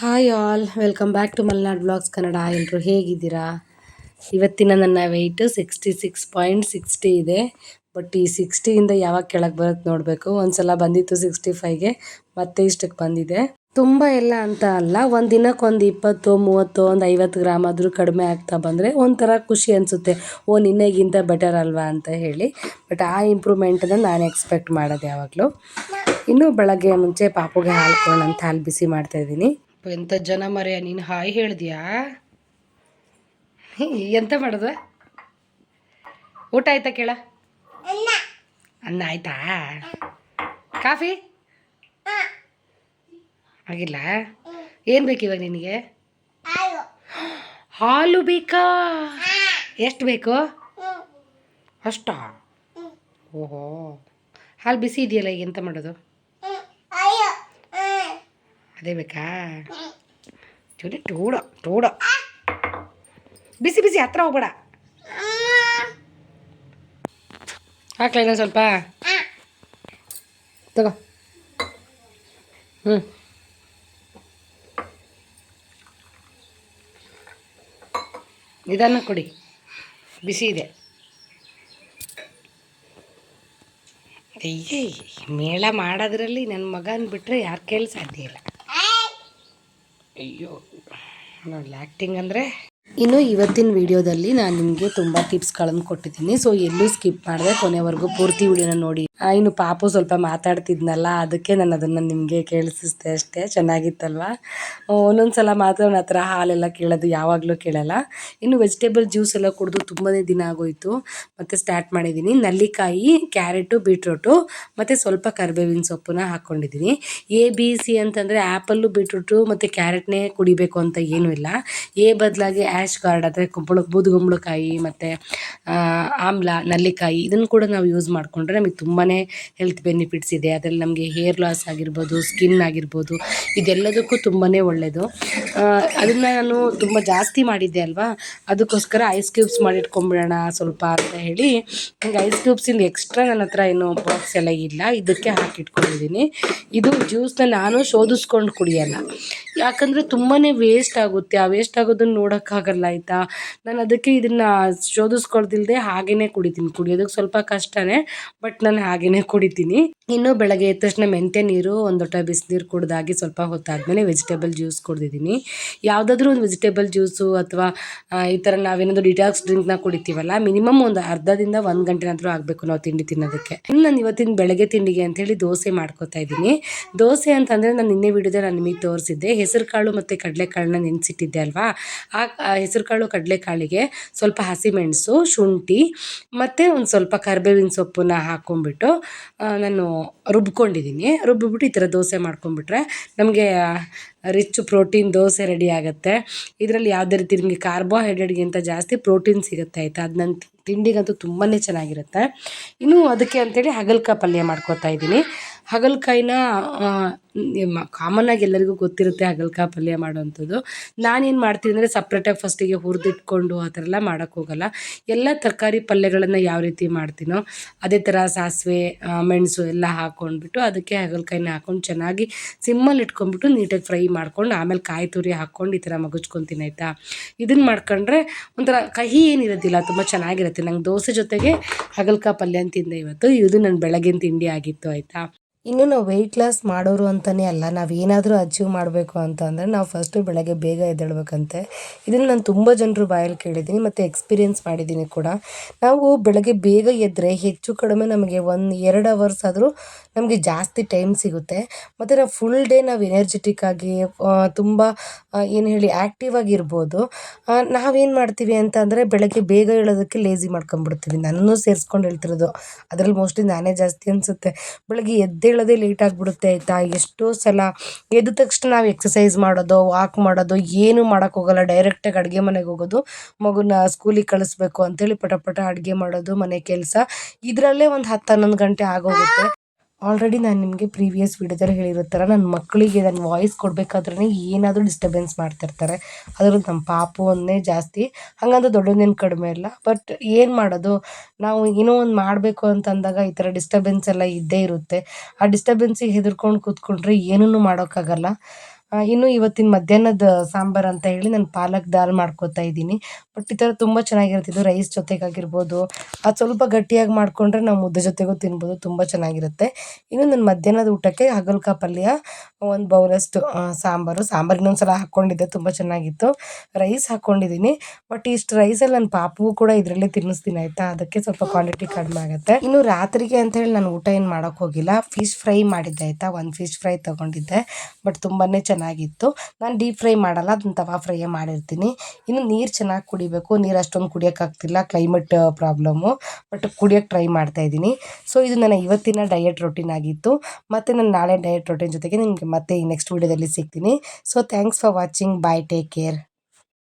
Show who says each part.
Speaker 1: Hi all welcome back to Malnad blogs Kannada ಎಲ್ಲರೂ ಹೇಗಿದ್ದೀರಾ? ಇವತ್ತಿನ ನನ್ನ weight sixty six point sixty ಇದೆ. ಬಟ್ ಈ ಸಿಕ್ಸ್ಟಿಯಿಂದ ಯಾವಾಗ ಕೆಳಗೆ ಬರುತ್ತೆ ನೋಡಬೇಕು. ಒಂದ್ಸಲ ಬಂದಿತ್ತು ಸಿಕ್ಸ್ಟಿ ಫೈವ್ಗೆ ಮತ್ತೆ ಇಷ್ಟಕ್ಕೆ ಬಂದಿದೆ. ತುಂಬ ಎಲ್ಲ ಅಂತ ಅಲ್ಲ, ಒಂದು ದಿನಕ್ಕೆ ಒಂದು ಇಪ್ಪತ್ತು, ಮೂವತ್ತು, ಒಂದು ಐವತ್ತು ಗ್ರಾಮ್ ಆದರೂ ಕಡಿಮೆ ಆಗ್ತಾ ಬಂದರೆ ಒಂಥರ ಖುಷಿ ಅನಿಸುತ್ತೆ. ಓ, ನಿನ್ನೆಗಿಂತ ಬೆಟರ್ ಅಲ್ವಾ ಅಂತ ಹೇಳಿ. ಬಟ್ ಆ ಇಂಪ್ರೂವ್ಮೆಂಟನ್ನು ನಾನು ಎಕ್ಸ್ಪೆಕ್ಟ್ ಮಾಡೋದು ಯಾವಾಗಲೂ. ಇನ್ನೂ ಬೆಳಗ್ಗೆ ಮುಂಚೆ ಪಾಪುಗೆ ಹಾಲು ಅಂತ ಹಾಲು ಬಿಸಿ ಮಾಡ್ತಾ ಇದ್ದೀನಿ. ಎಂಥ ಜನ ಮರೆಯ ನೀನು ಹಾಯ್ ಹೇಳಿದ್ಯಾ? ಎಂತ ಮಾಡೋದು? ಊಟ ಆಯ್ತಾ ಕೇಳ? ಅನ್ನ. ಆಯ್ತಾ? ಕಾಫಿ? ಆಗಿಲ್ಲ? ಏನು ಬೇಕು ಇವಾಗ ನಿನಗೆ? ಹಾಲು. ಬೇಕಾ? ಎಷ್ಟು ಬೇಕು? ಅಷ್ಟಾ? ಓಹೋ. ಹಾಲು ಬಿಸಿ ಇದೆಯಲ್ಲ ಈಗ ಎಂತ ಮಾಡೋದು? ಅದೇ ಬೇಕಾ? ಚೂಡಿ ಟೂಡ ಟೂಡೋ ಬಿಸಿ ಬಿಸಿ, ಹತ್ರ ಹೋಗ್ಬೇಡ. ಹಾಕ್ಲಾ ಇನ್ನೊಂದು ಸ್ವಲ್ಪ? ತಗೋ. ಹ್ಞೂ ನಿಧಾನ ಕೊಡಿ. ಬಿಸಿ ಇದೆ. ಅಯ್ಯೇ ಮೇಳ ಮಾಡೋದ್ರಲ್ಲಿ ನನ್ನ ಮಗನ ಬಿಟ್ಟರೆ ಯಾರು ಕೇಳಿ ಸಾಧ್ಯ ಇಲ್ಲ ಅಯ್ಯೋ, ನೋಡಿ ಆ್ಯಕ್ಟಿಂಗ್ ಅಂದರೆ? ಇನ್ನು ಇವತ್ತಿನ ವಿಡಿಯೋದಲ್ಲಿ ನಾನು ನಿಮಗೆ ತುಂಬ ಟಿಪ್ಸ್ಗಳನ್ನು ಕೊಟ್ಟಿದ್ದೀನಿ. ಸೊ ಎಲ್ಲೂ ಸ್ಕಿಪ್ ಮಾಡಿದೆ ಕೊನೆವರೆಗೂ ಪೂರ್ತಿ ವಿಡಿಯೋನ ನೋಡಿ. ಇನ್ನು ಪಾಪು ಸ್ವಲ್ಪ ಮಾತಾಡ್ತಿದ್ನಲ್ಲ, ಅದಕ್ಕೆ ನಾನು ಅದನ್ನು ನಿಮಗೆ ಕೇಳಿಸಿಸ್ದೆ ಅಷ್ಟೇ, ಚೆನ್ನಾಗಿತ್ತಲ್ವ? ಒಂದೊಂದು ಸಲ ಮಾತ್ರ ನನ್ನ ಹತ್ರ ಹಾಲೆಲ್ಲ ಕೇಳೋದು ಯಾವಾಗಲೂ ಕೇಳಲ್ಲ. ಇನ್ನು ವೆಜಿಟೇಬಲ್ ಜ್ಯೂಸ್ ಎಲ್ಲ ಕುಡಿದು ತುಂಬಾ ದಿನ ಆಗೋಯಿತು. ಮತ್ತು ಸ್ಟಾರ್ಟ್ ಮಾಡಿದ್ದೀನಿ ನಲ್ಲಿಕಾಯಿ, ಕ್ಯಾರೆಟು ಬೀಟ್ರೂಟು ಮತ್ತು ಸ್ವಲ್ಪ ಕರಿಬೇವಿನ ಸೊಪ್ಪನ್ನ ಹಾಕ್ಕೊಂಡಿದ್ದೀನಿ ಎ ಬಿ ಸಿ ಅಂತಂದರೆ ಆ್ಯಪಲ್ಲು ಬೀಟ್ರೂಟು ಮತ್ತು ಕ್ಯಾರೆಟ್ನೇ ಕುಡಿಬೇಕು ಅಂತ ಏನೂ ಇಲ್ಲ. ಎ ಬದಲಾಗಿ ಆ್ಯಶ್ ಗಾರ್ಡ್, ಅಂದರೆ ಕುಂಬಳ ಬೂದುಗುಂಬಳಕಾಯಿ ಮತ್ತು ಆಮ್ಲ, ನಲ್ಲಿಕಾಯಿ, ಇದನ್ನು ಕೂಡ ನಾವು ಯೂಸ್ ಮಾಡಿಕೊಂಡ್ರೆ ನಮಗೆ ತುಂಬಾ ಹೆಲ್ತ್ ಬೆನಿಫಿಟ್ಸ್ ಇದೆ. ಅದರಲ್ಲಿ ನಮಗೆ ಹೇರ್ ಲಾಸ್ ಆಗಿರ್ಬೋದು ಸ್ಕಿನ್ ಆಗಿರ್ಬೋದು, ಇದೆಲ್ಲದಕ್ಕೂ ತುಂಬಾ ಒಳ್ಳೆಯದು ಅದನ್ನು ನಾನು ತುಂಬ ಜಾಸ್ತಿ ಮಾಡಿದ್ದೆ ಅಲ್ವಾ? ಅದಕ್ಕೋಸ್ಕರ ಐಸ್ ಕ್ಯೂಬ್ಸ್ ಮಾಡಿಟ್ಕೊಂಬಿಡೋಣ ಸ್ವಲ್ಪ ಅಂತ ಹೇಳಿ ನನಗೆ ಐಸ್ ಕ್ಯೂಬ್ಸಿಂದ ಎಕ್ಸ್ಟ್ರಾ ನನ್ನ ಹತ್ರ ಏನು ಬಾಕ್ಸ್ ಎಲ್ಲ ಇಲ್ಲ. ಇದಕ್ಕೆ ಹಾಕಿಟ್ಕೊಂಡಿದ್ದೀನಿ. ಇದು ಜ್ಯೂಸ್ನ ನಾನು ಶೋಧಿಸ್ಕೊಂಡು ಕುಡಿಯಲ್ಲ. ಯಾಕಂದರೆ ತುಂಬಾ ವೇಸ್ಟ್ ಆಗುತ್ತೆ. ಆ ವೇಸ್ಟ್ ಆಗೋದನ್ನ ನೋಡೋಕ್ಕಾಗಲ್ಲ ಆಯಿತಾ? ನಾನು ಅದಕ್ಕೆ ಇದನ್ನು ಶೋಧಿಸ್ಕೊಳ್ದಿಲ್ದೆ ಹಾಗೇ ಕುಡಿತೀನಿ. ಕುಡಿಯೋದಕ್ಕೆ ಸ್ವಲ್ಪ ಕಷ್ಟನೇ ಬಟ್ ನಾನು ಹಾಗೇ ಕುಡಿತೀನಿ. ಇನ್ನು ಬೆಳಗ್ಗೆ ಎದ್ದ ತಕ್ಷಣ ಮೆಂತ್ಯ ನೀರು, ಒಂದು ಲೋಟ ಬಿಸಿನೀರು ಕುಡ್ದಾಗಿ ಸ್ವಲ್ಪ ಹೊತ್ತಾದಮೇಲೆ ವೆಜಿಟೇಬಲ್ ಜ್ಯೂಸ್ ಕುಡ್ದಿದ್ದೀನಿ. ಯಾವುದಾದ್ರೂ ಒಂದು ವೆಜಿಟೇಬಲ್ ಜ್ಯೂಸು ಅಥವಾ ಈ ಥರ ನಾವೇನಾದರೂ ಡಿಟಾಕ್ಸ್ ಡ್ರಿಂಕ್ನ ಕುಡಿತೀವಲ್ಲ ಮಿನಿಮಮ್ ಒಂದು ಅರ್ಧದಿಂದ ಒಂದು ಗಂಟೆನಾದರೂ ಆಗಬೇಕು ನಾವು ತಿಂಡಿ ತಿನ್ನೋದಕ್ಕೆ. ಇನ್ನು ನಾನು ಇವತ್ತಿನ ಬೆಳಗ್ಗೆ ತಿಂಡಿಗೆ ಅಂತೇಳಿ ದೋಸೆ ಮಾಡ್ಕೋತಾ ಇದ್ದೀನಿ. ದೋಸೆ ಅಂತಂದರೆ ನಾನು ನಿನ್ನೆ ವಿಡಿಯೋದಲ್ಲಿ ನಾನು ನಿಮಗೆ ತೋರಿಸಿದ್ದೆ. ಹೆಸರು ಕಾಳು ಮತ್ತು ಕಡಲೆಕಾಳನ್ನ ನೆನೆಸಿಟ್ಟಿದ್ದೆ ಅಲ್ವಾ? ಆ ಹೆಸರು ಕಾಳು ಕಡಲೆಕಾಳಿಗೆ ಸ್ವಲ್ಪ ಹಸಿಮೆಣಸು, ಶುಂಠಿ ಮತ್ತು ಒಂದು ಸ್ವಲ್ಪ ಕರ್ಬೇವಿನ ಸೊಪ್ಪನ್ನ ಹಾಕ್ಕೊಂಡ್ಬಿಟ್ಟು ನಾನು ರುಬ್ಕೊಂಡಿದ್ದೀನಿ. ರುಬ್ಬಿಬಿಟ್ಟು ಈ ಥರ ದೋಸೆ ಮಾಡ್ಕೊಂಡ್ಬಿಟ್ರೆ ನಮಗೆ ರಿಚ್ ಪ್ರೋಟೀನ್ ದೋಸೆ ರೆಡಿ ಆಗುತ್ತೆ. ಇದರಲ್ಲಿ ಯಾವುದೇ ರೀತಿ ನಿಮಗೆ ಕಾರ್ಬೋಹೈಡ್ರೇಟ್ಗಿಂತ ಜಾಸ್ತಿ ಪ್ರೋಟೀನ್ ಸಿಗುತ್ತೆ, ಆಯಿತಾ? ಅದು ನನ್ನ ತಿಂಡಿಗಂತೂ ತುಂಬಾ ಚೆನ್ನಾಗಿರುತ್ತೆ. ಇನ್ನು ಅದಕ್ಕೆ ಅಂತೇಳಿ ಹಗಲ್ಕಾಯಿ ಪಲ್ಯ ಮಾಡ್ಕೊತಾ ಇದ್ದೀನಿ. ಹಾಗಲ್ಕಾಯಿನ ಕಾಮನ್ನಾಗಿ ಎಲ್ಲರಿಗೂ ಗೊತ್ತಿರುತ್ತೆ ಹಾಗಲ್ಕಾಯಿ ಪಲ್ಯ ಮಾಡೋವಂಥದ್ದು. ನಾನೇನು ಮಾಡ್ತೀನಿ ಅಂದರೆ ಸಪ್ರೇಟಾಗಿ ಫಸ್ಟಿಗೆ ಹುರಿದಿಟ್ಕೊಂಡು ಆ ಥರ ಎಲ್ಲ ಮಾಡೋಕ್ಕೋಗಲ್ಲ ಎಲ್ಲ ತರಕಾರಿ ಪಲ್ಯಗಳನ್ನು ಯಾವ ರೀತಿ ಮಾಡ್ತೀನೋ ಅದೇ ಥರ ಸಾಸಿವೆ ಮೆಣಸು ಎಲ್ಲ ಹಾಕ್ಕೊಂಡ್ಬಿಟ್ಟು ಅದಕ್ಕೆ ಹಾಗಲ್ಕಾಯಿನ ಹಾಕ್ಕೊಂಡು ಚೆನ್ನಾಗಿ ಸಿಮ್ಮಲ್ಲಿ ಇಟ್ಕೊಂಡ್ಬಿಟ್ಟು ನೀಟಾಗಿ ಫ್ರೈ ಮಾಡ್ಕೊಂಡು ಆಮೇಲೆ ಕಾಯಿ ತುರಿ ಹಾಕ್ಕೊಂಡು ಈ ಥರ ಮಗುಚ್ಕೊತೀನಿ ಆಯಿತಾ? ಇದನ್ನು ಮಾಡ್ಕೊಂಡ್ರೆ ಒಂಥರ ಕಹಿ ಏನಿರೋದಿಲ್ಲ ತುಂಬ ಚೆನ್ನಾಗಿರುತ್ತೆ. ನಂಗೆ ದೋಸೆ ಜೊತೆಗೆ ಹಾಗಲ್ಕಾಯಿ ಪಲ್ಯ ತಿಂದೆ ಇವತ್ತು. ಇದು ನನ್ನ ಬೆಳಗಿನ ತಿಂಡಿ ಆಗಿತ್ತು, ಆಯಿತಾ? ಇನ್ನು ನಾವು ವೆಯ್ಟ್ ಲಾಸ್ ಮಾಡೋರು ಅಂತಲೇ ಅಲ್ಲ, ನಾವು ಏನಾದರೂ ಅಚೀವ್ ಮಾಡಬೇಕು ಅಂತ ಅಂದರೆ ನಾವು ಫಸ್ಟು ಬೆಳಗ್ಗೆ ಬೇಗ ಎದ್ದೇಳ್ಬೇಕಂತೆ. ಇದನ್ನು ನಾನು ತುಂಬ ಜನರು ಬಾಯಲ್ಲಿ ಕೇಳಿದ್ದೀನಿ ಮತ್ತು ಎಕ್ಸ್ಪೀರಿಯೆನ್ಸ್ ಮಾಡಿದ್ದೀನಿ ಕೂಡ. ನಾವು ಬೆಳಗ್ಗೆ ಬೇಗ ಎದ್ದರೆ ಹೆಚ್ಚು ಕಡಿಮೆ ನಮಗೆ ಒಂದು ಎರಡು ಅವರ್ಸ್ ಆದರೂ ನಮಗೆ ಜಾಸ್ತಿ ಟೈಮ್ ಸಿಗುತ್ತೆ. ಮತ್ತು ನಾವು ಫುಲ್ ಡೇ ನಾವು ಎನರ್ಜೆಟಿಕ್ ಆಗಿ ತುಂಬ ಏನು ಹೇಳಿ ಆ್ಯಕ್ಟಿವ್ ಆಗಿರ್ಬೋದು. ನಾವೇನು ಮಾಡ್ತೀವಿ ಅಂತ ಅಂದರೆ ಬೆಳಗ್ಗೆ ಬೇಗ ಹೇಳೋದಕ್ಕೆ ಲೇಸಿ ಮಾಡ್ಕೊಂಬಿಡ್ತೀವಿ ನನ್ನನ್ನು ಸೇರಿಸ್ಕೊಂಡು ಹೇಳ್ತಿರೋದು. ಅದರಲ್ಲಿ ಮೋಸ್ಟ್ಲಿ ನಾನೇ ಜಾಸ್ತಿ ಅನಿಸುತ್ತೆ. ಬೆಳಗ್ಗೆ ಎದ್ದೇಳೋದೇ ಲೇಟ್ ಆಗಿಬಿಡುತ್ತೆ ಆಯಿತಾ? ಎಷ್ಟೋ ಸಲ ಎದ್ದ ತಕ್ಷಣ ನಾವು ಎಕ್ಸಸೈಸ್ ಮಾಡೋದು ವಾಕ್ ಮಾಡೋದು, ಏನೂ ಮಾಡೋಕ್ಕೋಗಲ್ಲ ಡೈರೆಕ್ಟಾಗಿ ಅಡುಗೆ ಮನೆಗೆ ಹೋಗೋದು, ಮಗುನ ಸ್ಕೂಲಿಗೆ ಕಳಿಸ್ಬೇಕು ಅಂತೇಳಿ ಪಟ ಪಟ ಅಡುಗೆ ಮಾಡೋದು, ಮನೆ ಕೆಲಸ. ಇದರಲ್ಲೇ ಒಂದು ಹತ್ತು ಹನ್ನೊಂದು ಗಂಟೆ ಆಗೋಗುತ್ತೆ. ಆಲ್ರೆಡಿ ನಾನು ನಿಮಗೆ ಪ್ರೀವಿಯಸ್ ವಿಡಿಯೋದಲ್ಲಿ ಹೇಳಿರೋ ಥರ ನನ್ನ ಮಕ್ಕಳಿಗೆ ನನ್ನ ವಾಯ್ಸ್ ಕೊಡಬೇಕಾದ್ರೆ ಏನಾದರೂ ಡಿಸ್ಟರ್ಬೆನ್ಸ್ ಮಾಡ್ತಿರ್ತಾರೆ. ಅದರಲ್ಲೂ ನಮ್ಮ ಪಾಪವನ್ನೇ ಜಾಸ್ತಿ. ಹಾಗಂತ ದೊಡ್ಡದೇನು ಕಡಿಮೆ ಇಲ್ಲ ಬಟ್ ಏನು ಮಾಡೋದು? ನಾವು ಏನೋ ಒಂದು ಮಾಡಬೇಕು ಅಂತ ಅಂದಾಗ ಈ ಥರ ಡಿಸ್ಟರ್ಬೆನ್ಸ್ ಎಲ್ಲ ಇದ್ದೇ ಇರುತ್ತೆ. ಆ ಡಿಸ್ಟರ್ಬೆನ್ಸಿಗೆ ಹೆದರ್ಕೊಂಡು ಕೂತ್ಕೊಂಡ್ರೆ ಏನೂ ಮಾಡೋಕ್ಕಾಗಲ್ಲ. ಇನ್ನು ಇವತ್ತಿನ ಮಧ್ಯಾಹ್ನದ ಸಾಂಬಾರ್ ಅಂತ ಹೇಳಿ ನಾನು ಪಾಲಕ್ ದಾಲ್ ಮಾಡ್ಕೋತಾ ಇದ್ದೀನಿ. ಬಟ್ ಈ ಥರ ತುಂಬ ಚೆನ್ನಾಗಿರ್ತಿದ್ದು ರೈಸ್ ಜೊತೆಗಾಗಿರ್ಬೋದು ಅದು ಸ್ವಲ್ಪ ಗಟ್ಟಿಯಾಗಿ ಮಾಡಿಕೊಂಡ್ರೆ ನಾವು ಮುದ್ದೆ ಜೊತೆಗೂ ತಿನ್ಬೋದು. ತುಂಬ ಚೆನ್ನಾಗಿರುತ್ತೆ. ಇನ್ನು ನನ್ನ ಮಧ್ಯಾಹ್ನದ ಊಟಕ್ಕೆ ಹಾಗಲಕಾಯಿ ಪಲ್ಯ, ಒಂದು ಬೌಲಷ್ಟು ಸಾಂಬಾರು ಸಾಂಬಾರು. ಇನ್ನೊಂದು ಸಲ ಹಾಕ್ಕೊಂಡಿದ್ದೆ, ತುಂಬ ಚೆನ್ನಾಗಿತ್ತು. ರೈಸ್ ಹಾಕ್ಕೊಂಡಿದ್ದೀನಿ ಬಟ್ ಇಷ್ಟು ರೈಸಲ್ಲಿ ನನ್ನ ಪಾಪುವು ಕೂಡ ಇದರಲ್ಲೇ ತಿನ್ನಿಸ್ತೀನಿ, ಆಯಿತಾ? ಅದಕ್ಕೆ ಸ್ವಲ್ಪ ಕ್ವಾಂಟಿಟಿ ಕಡಿಮೆ ಆಗುತ್ತೆ. ಇನ್ನು ರಾತ್ರಿಗೆ ಅಂತ ಹೇಳಿ ನಾನು ಊಟ ಏನು ಮಾಡೋಕ್ಕೆ ಹೋಗಿಲ್ಲ. ಫಿಶ್ ಫ್ರೈ ಮಾಡಿದ್ದೆ, ಆಯಿತಾ? ಒಂದು ಫಿಶ್ ಫ್ರೈ ತೊಗೊಂಡಿದ್ದೆ. ಬಟ್ ತುಂಬಾ ಚೆನ್ನಾಗಿತ್ತು. ನಾನು ಡೀಪ್ ಫ್ರೈ ಮಾಡಲ್ಲ, ಅದನ್ನ ತವಾ ಫ್ರೈಯೇ ಮಾಡಿರ್ತೀನಿ. ಇನ್ನು ನೀರು ಚೆನ್ನಾಗಿ ಕುಡಿಬೇಕು. ನೀರು ಅಷ್ಟೊಂದು ಕುಡಿಯೋಕ್ಕಾಗ್ತಿಲ್ಲ ಕ್ಲೈಮೇಟ್ ಪ್ರಾಬ್ಲಮ್ಮು ಬಟ್ ಕುಡಿಯೋಕ್ಕೆ ಟ್ರೈ ಮಾಡ್ತಾ ಇದ್ದೀನಿ. ಸೊ ಇದು ನನ್ನ ಇವತ್ತಿನ ಡಯಟ್ ರೊಟೀನ್ ಆಗಿತ್ತು. ಮತ್ತು ನಾನು ನಾಳೆ ಡಯಟ್ ರೊಟೀನ್ ಜೊತೆಗೆ ನಿಮಗೆ ಮತ್ತೆ ಈ ನೆಕ್ಸ್ಟ್ ವೀಡಿಯೋದಲ್ಲಿ ಸಿಗ್ತೀನಿ. So thanks for watching bye take care